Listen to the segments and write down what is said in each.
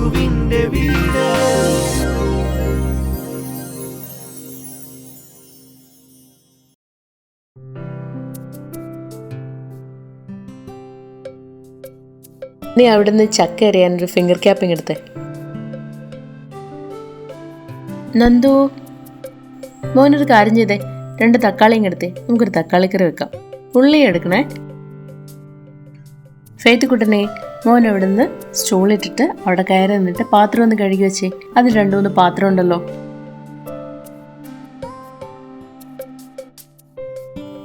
ഫെയ്ത്തുവിന്റെ വീട്. നീ അവിടുന്ന് ചക്ക എറിയാൻ ഒരു ഫിംഗർ ക്യാപ്പിംഗ് എടുത്തേ. നന്ദു മോനൊരു കാര്യം ചെയ്തേ. രണ്ട് തക്കാളിയും എടുത്തേ. നമുക്കൊരു തക്കാളിക്കറി വെക്കാം. ഉള്ളി എടുക്കണേ. ഫെയ്ത്ത് കുട്ടനെ മോൻ അവിടുന്ന് സ്റ്റൂളിട്ടിട്ട് അവിടെ കയറി നിന്നിട്ട് പാത്രം ഒന്ന് കഴുകി വെച്ചേ. അത് രണ്ടു മൂന്ന് പാത്രം ഉണ്ടല്ലോ.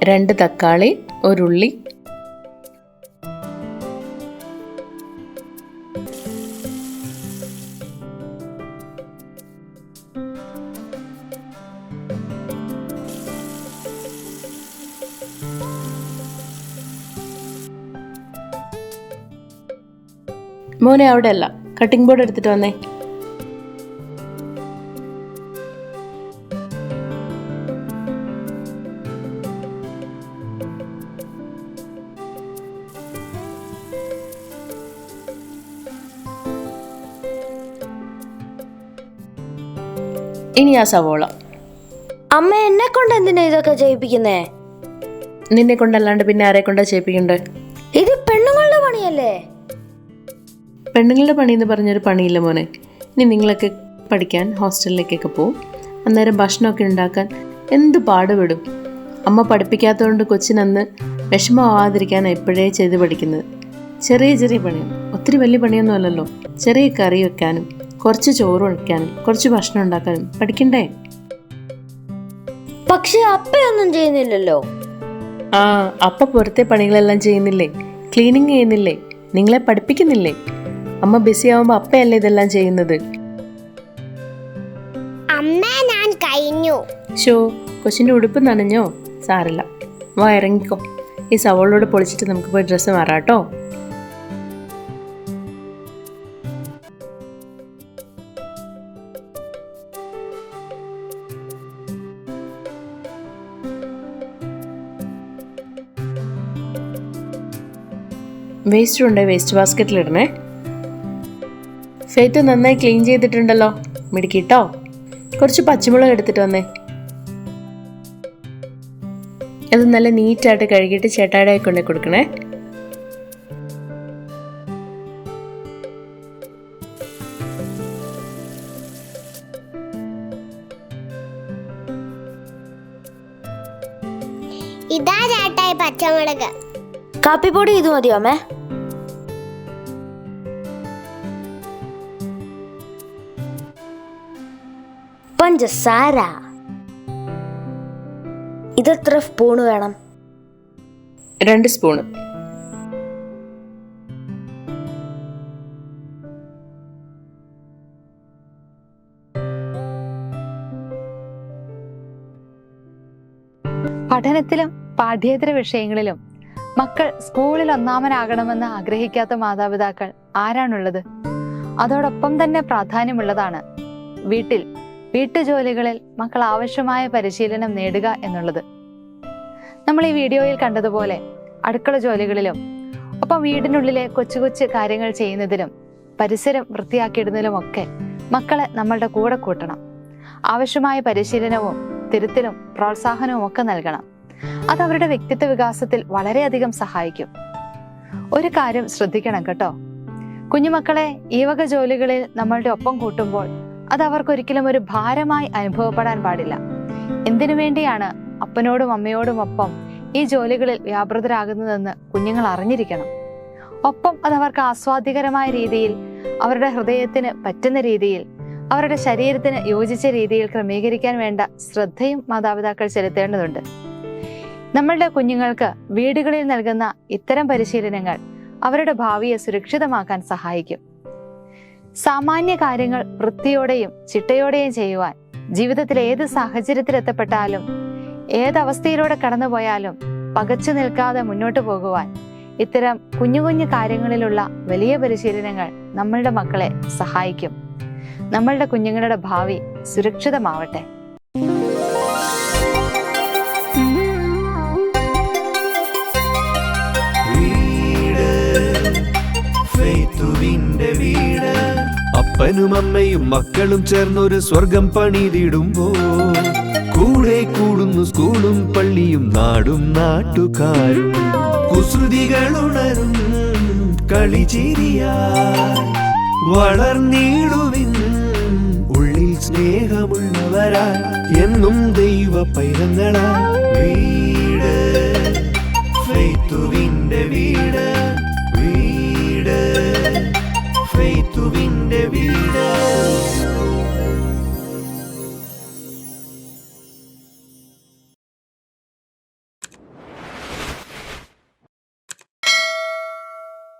രണ്ട് തക്കാളി ഒരു മോനെ അവിടെ അല്ല കട്ടിംഗ് ബോർഡ് എടുത്തിട്ട് വന്നേ. ഇനി ആ സവോള. അമ്മ എന്നെ കൊണ്ട് എന്തിനാ ഇതൊക്കെ ചെയ്യിപ്പിക്കുന്നേ? നിന്നെ കൊണ്ടല്ലാണ്ട് പിന്നെ ആരെ കൊണ്ടാ ചെയ്യിപ്പിക്കണ്ടേ? ഇത് പെണ്ണുങ്ങളുടെ പണിയല്ലേ? പെണ്ണുങ്ങളുടെ പണി എന്ന് പറഞ്ഞൊരു പണിയില്ല മോനെ. ഇനി നിങ്ങളൊക്കെ പഠിക്കാൻ ഹോസ്റ്റലിലേക്കൊക്കെ പോവും. അന്നേരം ഭക്ഷണമൊക്കെ ഉണ്ടാക്കാൻ എന്ത് പാടുപെടും? അമ്മ പഠിപ്പിക്കാത്തതുകൊണ്ട് കൊച്ചിനന്ന് വിഷമമാവാതിരിക്കാനാണ് എപ്പോഴേ ചെയ്ത് പഠിക്കുന്നത്. ചെറിയ ചെറിയ പണിയാണ് ഒത്തിരി വലിയ പണിയൊന്നും അല്ലല്ലോ. ചെറിയ കറി വെക്കാനും കുറച്ച് ചോറ് വയ്ക്കാനും കുറച്ച് ഭക്ഷണം ഉണ്ടാക്കാനും. പഠിക്കണ്ടേ? പക്ഷെ അപ്പയൊന്നും ചെയ്യുന്നില്ലല്ലോ. ആ അപ്പ പുറത്തെ പണികളെല്ലാം ചെയ്യുന്നില്ലേ? ക്ലീനിങ് ചെയ്യുന്നില്ലേ? നിങ്ങളെ പഠിപ്പിക്കുന്നില്ലേ? അമ്മ ബിസി ആവുമ്പോൾ അപ്പയല്ലേ ഇതെല്ലാം ചെയ്യുന്നത്? അമ്മ ഞാൻ കഴിഞ്ഞു. ഷോ കൊച്ചിന്റെ ഉടുപ്പ് നനഞ്ഞോ? സാറില്ല വാ ഇറങ്ങിക്കോ. ഈ സവോളോട് പൊളിച്ചിട്ട് നമുക്ക് പോയി ഡ്രസ്സ് മാറാട്ടോ വേസ്റ്റ് ഉണ്ടേ? വേസ്റ്റ് ബാസ്ക്കറ്റിൽ ഫേറ്റ് നന്നായി ക്ലീൻ ചെയ്തിട്ടുണ്ടല്ലോ. മിടുക്കിട്ടോ? കുറച്ച് പച്ചമുളക് എടുത്തിട്ട് വന്നേ. അത് നല്ല നീറ്റായിട്ട് കഴുകിയിട്ട് ചേട്ടായുടെ കൊണ്ടേ കൊടുക്കണേ. ഇതാ ചേട്ടായി പച്ചമുളക്. കാപ്പിപ്പൊടി ഇത് മതിയോ അമ്മേ? പഞ്ചസാര ഇതെത്ര സ്പൂണ് വേണം? രണ്ട് സ്പൂണ്. പഠനത്തിലും പാഠ്യേതര വിഷയങ്ങളിലും മക്കൾ സ്കൂളിൽ ഒന്നാമനാകണമെന്ന് ആഗ്രഹിക്കാത്ത മാതാപിതാക്കൾ ആരാണുള്ളത്? അതോടൊപ്പം തന്നെ പ്രാധാന്യമുള്ളതാണ്. വീട്ടിൽ വീട്ടുജോലികളിൽ മക്കൾ ആവശ്യമായ പരിശീലനം നേടുക എന്നുള്ളത്. നമ്മൾ ഈ വീഡിയോയിൽ കണ്ടതുപോലെ അടുക്കള ജോലികളിലും ഒപ്പം വീടിനുള്ളിലെ കൊച്ചു കൊച്ചു കാര്യങ്ങൾ ചെയ്യുന്നതിലും പരിസരം വൃത്തിയാക്കിയിടുന്നതിലുമൊക്കെ മക്കളെ നമ്മളുടെ കൂടെ കൂട്ടണം. ആവശ്യമായ പരിശീലനവും തിരുത്തലും പ്രോത്സാഹനവും ഒക്കെ നൽകണം. അത് അവരുടെ വ്യക്തിത്വ വികാസത്തിൽ വളരെയധികം സഹായിക്കും. ഒരു കാര്യം ശ്രദ്ധിക്കണം കേട്ടോ. കുഞ്ഞുമക്കളെ ഈ വക ജോലികളിൽ നമ്മളുടെ ഒപ്പം കൂട്ടുമ്പോൾ അത് അവർക്കൊരിക്കലും ഒരു ഭാരമായി അനുഭവപ്പെടാൻ പാടില്ല. എന്തിനു വേണ്ടിയാണ് അപ്പനോടും അമ്മയോടും ഒപ്പം ഈ ജോലികളിൽ വ്യാപൃതരാകുന്നതെന്ന് കുഞ്ഞുങ്ങൾ അറിഞ്ഞിരിക്കണം. ഒപ്പം അത് അവർക്ക് ആസ്വാദ്യകരമായ രീതിയിൽ അവരുടെ ഹൃദയത്തിന് പറ്റുന്ന രീതിയിൽ അവരുടെ ശരീരത്തിന് യോജിച്ച രീതിയിൽ ക്രമീകരിക്കാൻ വേണ്ട ശ്രദ്ധയും മാതാപിതാക്കൾ ചെലുത്തേണ്ടതുണ്ട്. നമ്മളുടെ കുഞ്ഞുങ്ങൾക്ക് വീടുകളിൽ നൽകുന്ന ഇത്തരം പരിശീലനങ്ങൾ അവരുടെ ഭാവിയെ സുരക്ഷിതമാക്കാൻ സഹായിക്കും. സാമാന്യ കാര്യങ്ങൾ വൃത്തിയോടെയും ചിട്ടയോടെയും ചെയ്യുവാൻ ജീവിതത്തിൽ ഏത് സാഹചര്യത്തിലെത്തപ്പെട്ടാലും ഏതവസ്ഥയിലൂടെ കടന്നുപോയാലും പകച്ചു നിൽക്കാതെ മുന്നോട്ട് പോകുവാൻ ഇത്തരം കുഞ്ഞു കുഞ്ഞു കാര്യങ്ങളിലുള്ള വലിയ പരിശീലനങ്ങൾ നമ്മളുടെ മക്കളെ സഹായിക്കും. നമ്മളുടെ കുഞ്ഞുങ്ങളുടെ ഭാവി സുരക്ഷിതമാവട്ടെ. അപ്പനും അമ്മയും മക്കളും ചേർന്നൊരു സ്വർഗം പണിതിടുമ്പോ കൂടെ കൂടുന്നു സ്കൂളും പള്ളിയും നാടും നാട്ടുകാരും. കുസൃതികൾ ഉണരും വളർന്നിടുവിൻ ഉള്ളിൽ സ്നേഹമുള്ളവരാ എന്നും ദൈവ പൈതങ്ങളാ വീട് ഫെയ്ത്തുവിന്റെ വീട്